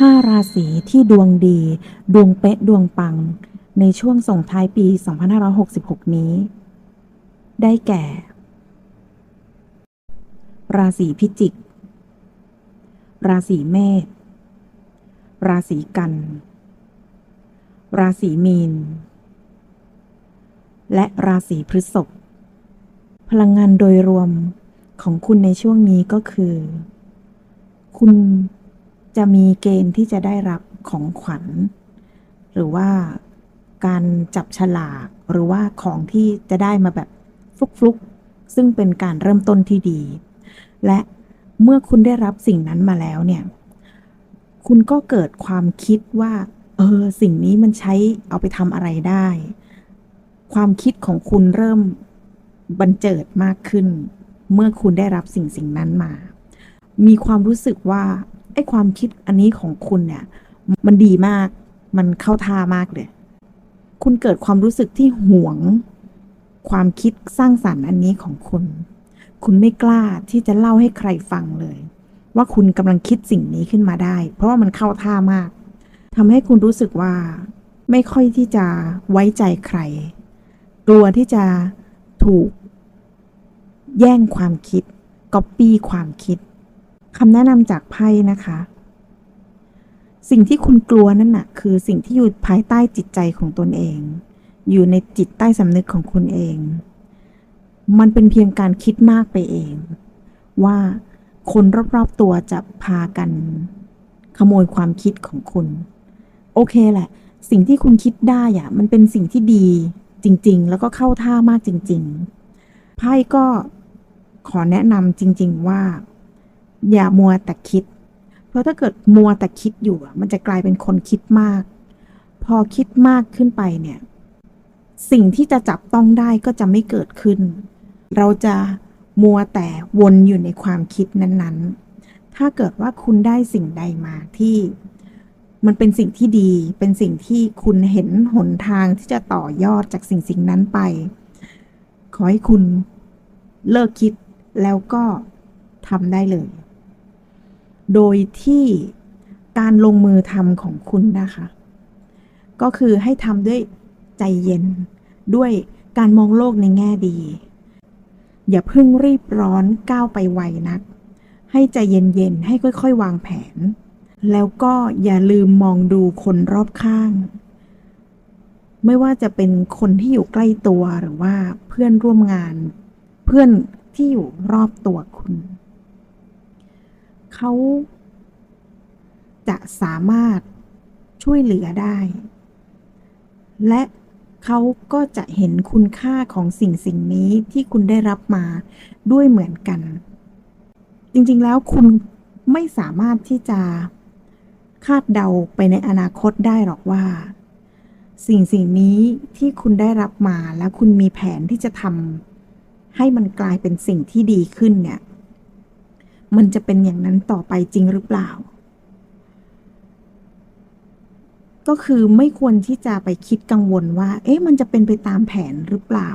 5ราศีที่ดวงดี ดวงเป๊ะดวงปัง ในช่วงส่งท้ายปี 2566 นี้ ได้แก่ ราศีพิจิก ราศีเมษ ราศีกัน ราศีมีน และราศีพฤษภ พลังงานโดยรวมของคุณในช่วงนี้ก็คือ คุณ จะมีเกณฑ์ที่จะได้รับของขวัญ หรือว่าการจับฉลากหรือว่าของที่จะได้มาแบบฟลุกๆ ซึ่งเป็นการเริ่มต้นที่ดี และเมื่อคุณได้รับสิ่งนั้นมาแล้วเนี่ย คุณก็เกิดความคิดว่า เออ สิ่งนี้มันใช้เอาไปทำอะไรได้ ความคิดของคุณเริ่มบันเจิดมากขึ้น เมื่อคุณได้รับสิ่งสิ่งนั้นมา มีความรู้สึกว่า ไอ้ความคิดอันนี้ของคุณเนี่ย มันดีมาก มันเข้าท่ามากเลย คุณเกิดความรู้สึกที่หวง ความคิดสร้างสรรค์อันนี้ของคุณ คุณไม่กล้าที่จะเล่าให้ใครฟังเลย ว่าคุณกำลังคิดสิ่งนี้ขึ้นมาได้ เพราะว่ามันเข้าท่ามากทำให้คุณรู้สึกว่า ไม่ค่อยที่จะไว้ใจใคร กลัวที่จะถูก แย่งความคิดก๊อปปี้ความคิด คำแนะนำจากไพ่นะคะ สิ่งที่คุณกลัวนั่นน่ะคือสิ่งที่อยู่ภายใต้จิตใจของตนเอง อยู่ในจิตใต้สำนึกของคุณเอง มันเป็นเพียงการคิดมากไปเอง ว่าคนรอบๆตัวจะพากัน ขโมยความคิดของคุณ โอเคแหละ สิ่งที่คุณคิดได้อะมันเป็นสิ่งที่ดีจริง ๆ แล้วก็เข้าท่ามากจริง ๆ ไพ่ก็ขอแนะนำจริง ๆ ว่า อย่ามัวแต่คิด เพราะถ้าเกิดมัวแต่คิดอยู่มันจะกลายเป็นคนคิดมาก พอคิดมากขึ้นไปเนี่ย สิ่งที่จะจับต้องได้ก็จะไม่เกิดขึ้น เราจะมัวแต่วนอยู่ในความคิดนั้นๆ ถ้าเกิดว่าคุณได้สิ่งใดมาที่มันเป็นสิ่งที่ดี เป็นสิ่งที่คุณเห็นหนทางที่จะต่อยอดจากสิ่งสิ่งนั้นไป ขอให้คุณเลิกคิดแล้วก็ทำได้เลย โดยที่การลงมือทำของคุณนะคะ ก็คือให้ทำด้วยใจเย็น ด้วยการมองโลกในแง่ดี อย่าเพิ่งรีบร้อนก้าวไปไวนัก ให้ใจเย็นๆ ให้ค่อยๆ วางแผน แล้วก็อย่าลืมมองดูคนรอบข้าง ไม่ว่าจะเป็นคนที่อยู่ใกล้ตัวหรือว่าเพื่อนร่วมงาน เพื่อนที่อยู่รอบตัวคุณ เขาจะสามารถช่วยเหลือได้ และเขาก็จะเห็นคุณค่าของสิ่งสิ่งนี้ที่คุณได้รับมาด้วยเหมือนกัน จริงๆแล้วคุณไม่สามารถที่จะคาดเดาไปในอนาคตได้หรอกว่า สิ่งสิ่งนี้ที่คุณได้รับมาแล้วคุณมีแผนที่จะทำให้มันกลายเป็นสิ่งที่ดีขึ้นเนี่ย มันจะเป็นอย่างนั้นต่อไปจริงหรือเปล่า ก็คือไม่ควรที่จะไปคิดกังวลว่า เอ๊ะมันจะเป็นไปตามแผนหรือเปล่า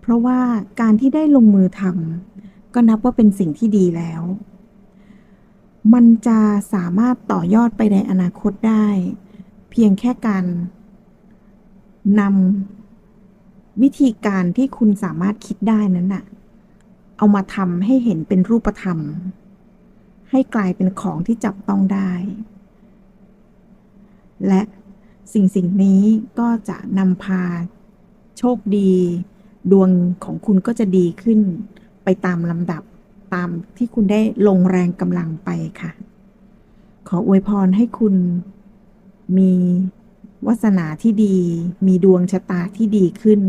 เพราะว่าการที่ได้ลงมือทำก็นับว่าเป็นสิ่งที่ดีแล้ว มันจะสามารถต่อยอดไปในอนาคตได้ เพียงแค่การนำวิธีการที่คุณสามารถคิดได้นั้นน่ะ เอามาทำให้เห็นเป็นรูปธรรม ให้กลายเป็นของที่จับต้องได้ และสิ่งสิ่งนี้ก็จะนำพาโชคดี ดวงของคุณก็จะดีขึ้น ไปตามลำดับตามที่คุณได้ลงแรงกำลังไปค่ะ ขออวยพรให้คุณมีวาสนาที่ดี มีดวงชะตาที่ดีขึ้น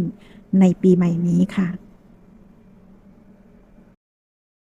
ในปีใหม่นี้ค่ะ